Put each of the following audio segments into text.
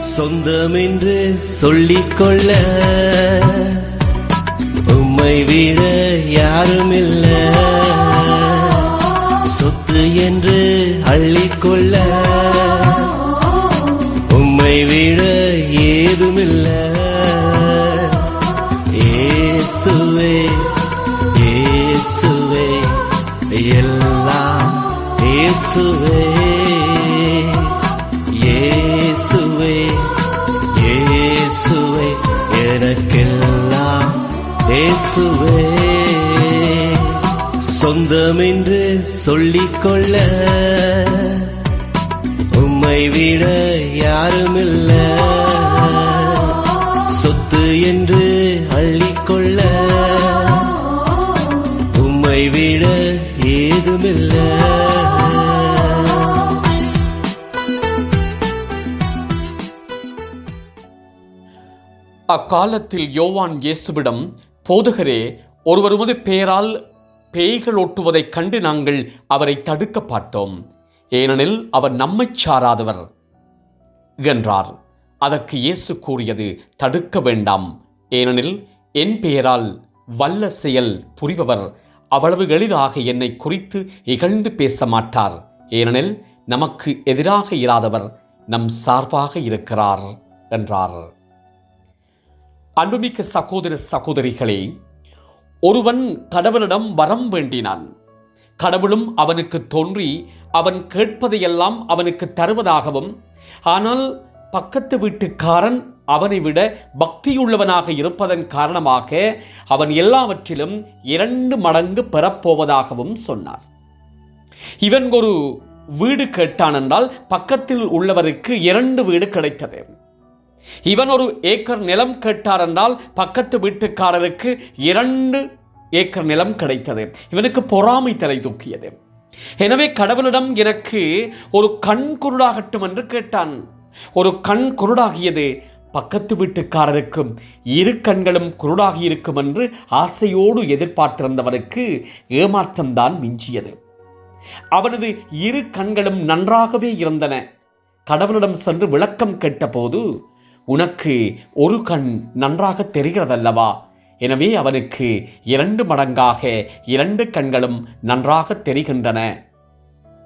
சொந்தம் என்று சொல்லிக்கொள்ள உம்மை விட யாரும் யாருமில்ல. சொத்து என்று அள்ளிக்கொள்ள உம்மை விட ஏதுமில்ல. ஏசுவே ஏசுவே எல்லாம் ஏசுவே இயேசுவே சொந்தம் என்று சொல்லிக்கொள்ள உம்மை விட யாருமில்ல. சொத்து என்று அள்ளிக்கொள்ள உம்மை விட ஏதுமில்ல. அக்காலத்தில் யோவான் இயேசுவிடம் போதகரே ஒருவர் உமது பெயரால் பேய்கள் ஓட்டுவதைக் கண்டு நாங்கள் அவரை தடுக்க பார்த்தோம். ஏனெனில் அவர் நம்மைச் சாராதவர் என்றார். அதற்கு இயேசு கூறியது தடுக்க வேண்டாம். ஏனெனில் என் பெயரால் வல்ல செயல் புரிபவர். அவ்வளவு எளிதாக என்னை குறித்து இகழ்ந்து பேச மாட்டார். ஏனெனில் நமக்கு எதிராக இராதவர் நம் சார்பாக இருக்கிறார் என்றார். அன்புமிக்க சகோதர சகோதரிகளே ஒருவன் கடவுளிடம் வரம் வேண்டினான். கடவுளும் அவனுக்கு தோன்றி அவன் கேட்பதையெல்லாம் அவனுக்கு தருவதாகவும் ஆனால் பக்கத்து வீட்டுக்காரன் அவனை விட பக்தியுள்ளவனாக இருப்பதன் காரணமாக அவன் எல்லாவற்றிலும் இரண்டு மடங்கு பெறப்போவதாகவும் சொன்னார். இவன் ஒரு வீடு கேட்டான் என்றால் பக்கத்தில் உள்ளவருக்கு இரண்டு வீடு கிடைத்தது. இவன் ஒரு ஏக்கர் நிலம் கேட்டார் என்றால் பக்கத்து வீட்டுக்காரருக்கு இரண்டு ஏக்கர் நிலம் கிடைத்தது. இவனுக்கு பொறாமை தலை தூக்கியது. எனவே கடவுளிடம் எனக்கு ஒரு கண் குருடாகட்டும் என்று கேட்டான். ஒரு கண் குருடாகியது பக்கத்து வீட்டுக்காரருக்கும் இரு கண்களும் குருடாகி இருக்கும் என்று ஆசையோடு எதிர்பார்த்திருந்தவனுக்கு ஏமாற்றம்தான் மிஞ்சியது. அவனது இரு கண்களும் நன்றாகவே இருந்தன. கடவுளிடம் சென்று விளக்கம் கேட்டபோது உனக்கு ஒரு கண் நன்றாக தெரிகிறதல்லவா? எனவே அவனுக்கு இரண்டு மடங்காக இரண்டு கண்களும் நன்றாக தெரிகின்றன.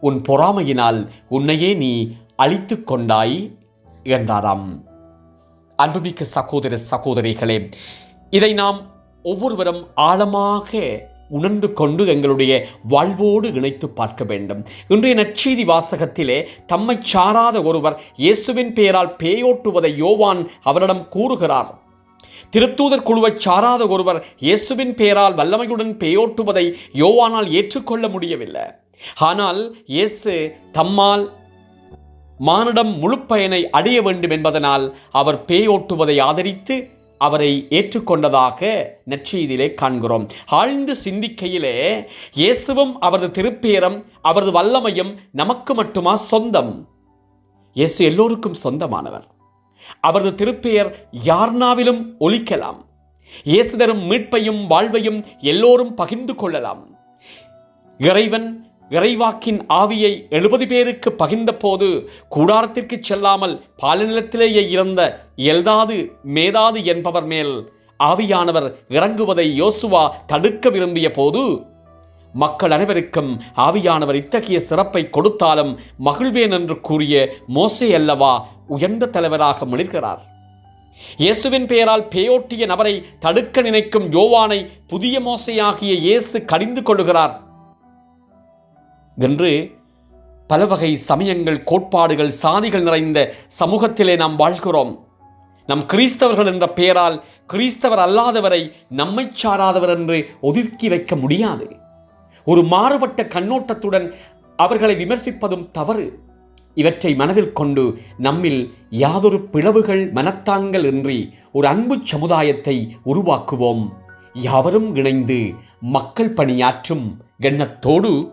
உன் பொறாமையினால் உன்னையே நீ அழித்து கொண்டாய் என்றாராம். அன்புமிக்க சகோதர சகோதரிகளே இதை நாம் ஒவ்வொருவரும் ஆழமாக உணர்ந்து கொண்டு எங்களுடைய வாழ்வோடு இணைத்து பார்க்க வேண்டும். இன்றைய நற்செய்தி வாசகத்திலே தம்மை சாராத ஒருவர் இயேசுவின் பெயரால் பேயோட்டுவதை யோவான் அவரிடம் கூறுகிறார். திருத்தூதர் குழுவைச் சாராத ஒருவர் இயேசுவின் பெயரால் வல்லமையுடன் பேயோட்டுவதை யோவானால் ஏற்றுக்கொள்ள முடியவில்லை. ஆனால் இயேசு தம்மால் மானிடம் முழு பயனை அடைய வேண்டும் என்பதனால் அவர் பேயோட்டுவதை ஆதரித்து அவரை ஏற்றுக்கொண்டதாக நற்செய்தியிலே காண்கிறோம். ஆழ்ந்து சிந்திக்கையிலே இயேசுவும் அவரது திருப்பேரம் அவரது வல்லமையும் நமக்கு மட்டுமா சொந்தம்? இயேசு எல்லோருக்கும் சொந்தமானவர். அவரது திருப்பெயர் யார்னாவிலும் ஒலிக்கலாம். இயேசு தரும் மீட்பையும் வாழ்வையும் எல்லோரும் பகிர்ந்து கொள்ளலாம். இறைவன் இறைவாக்கின் ஆவியை எழுபது பேருக்கு பகிர்ந்தபோது கூடாரத்திற்கு செல்லாமல் பாலநிலத்திலேயே இருந்த எல்தாது மேதாது என்பவர் மேல் ஆவியானவர் இறங்குவதை யோசுவா தடுக்க விரும்பிய போது மக்கள் அனைவருக்கும் ஆவியானவர் இத்தகைய சிறப்பை கொடுத்தாலும் மகிழ்வேன் என்று கூறிய மோசே அல்லவா உயர்ந்த தலைவராக மிளிர்கிறார். இயேசுவின் பெயரால் பேயோட்டிய நபரை தடுக்க நினைக்கும் யோவானை புதிய மோசையாகிய இயேசு கடிந்து கொள்கிறார் என்று பல வகை சமயங்கள் கோட்பாடுகள் சாதிகள் நிறைந்த சமூகத்திலே நாம் வாழ்கிறோம். நம் கிறிஸ்தவர்கள் என்ற பெயரால் கிறிஸ்தவர் அல்லாதவரை நம்மை சாராதவர் என்று ஒதுக்கி வைக்க முடியாது. ஒரு மாறுபட்ட கண்ணோட்டத்துடன் அவர்களை விமர்சிப்பதும் தவறு. இவற்றை மனதில் கொண்டு நம்மில் யாதொரு பிளவுகள் மனத்தாங்கள் இன்றி ஒரு அன்பு சமுதாயத்தை உருவாக்குவோம். யாவரும் இணைந்து மக்கள் பணியாற்றும் எண்ணத்தோடு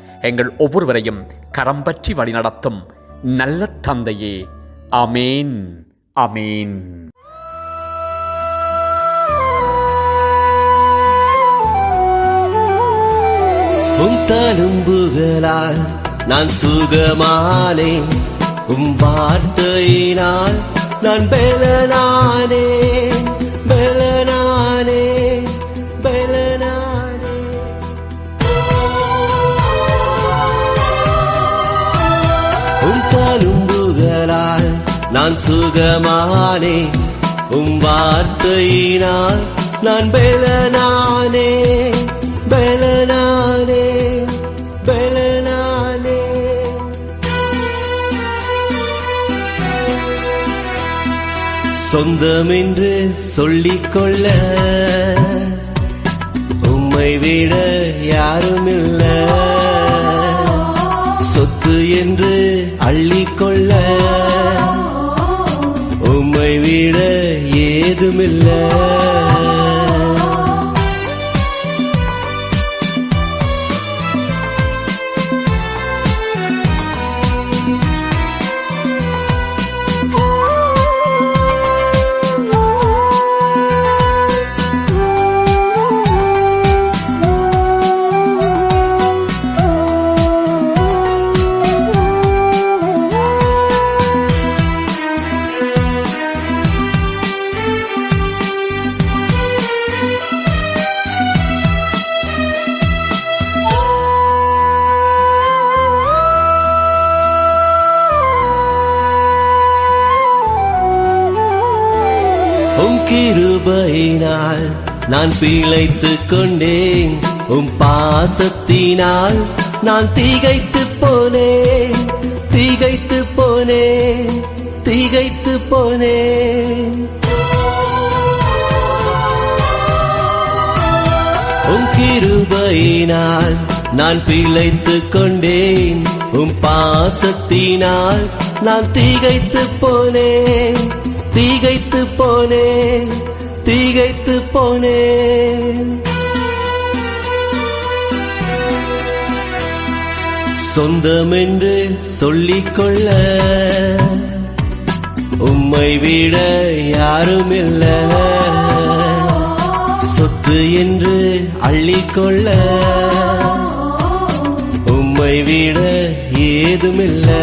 எங்கள் ஒவ்வொருவரையும் கரம் பற்றி வழிநடத்தும் நல்ல தந்தையே. அமேன் அமேன் உம் தழும்புகளால் நான் சுகமானேன். உம் வார்த்தையினால் நான் நான் சுகமானே உம் வார்த்தையினால் நான் பெலனானே பெலனானே பெலனானே. சொந்தமென்று சொல்லிக்கொள்ள உம்மை விட யாரும் இல்லை சொத்து என்று அள்ளிக்கொள்ள ஏதுமில்ல உம் கிருபையினால் நான் பிழைத்து கொண்டேன். உம் பாசத்தினால் நான் திகைத்து போனேன். திகைத்து போனேன். திகைத்து போனேன். உம் கிருபையினால் நான் பிழைத்து கொண்டேன். உம் பாசத்தினால் நான் திகைத்து போனேன். திகைத்து போனேன் திகைத்து போனேன் சொந்தமென்று சொல்லிக்கொள்ள உம்மை விட யாரும் இல்ல சொத்து என்று அள்ளிக்கொள்ள உம்மை விட ஏதுமில்லை.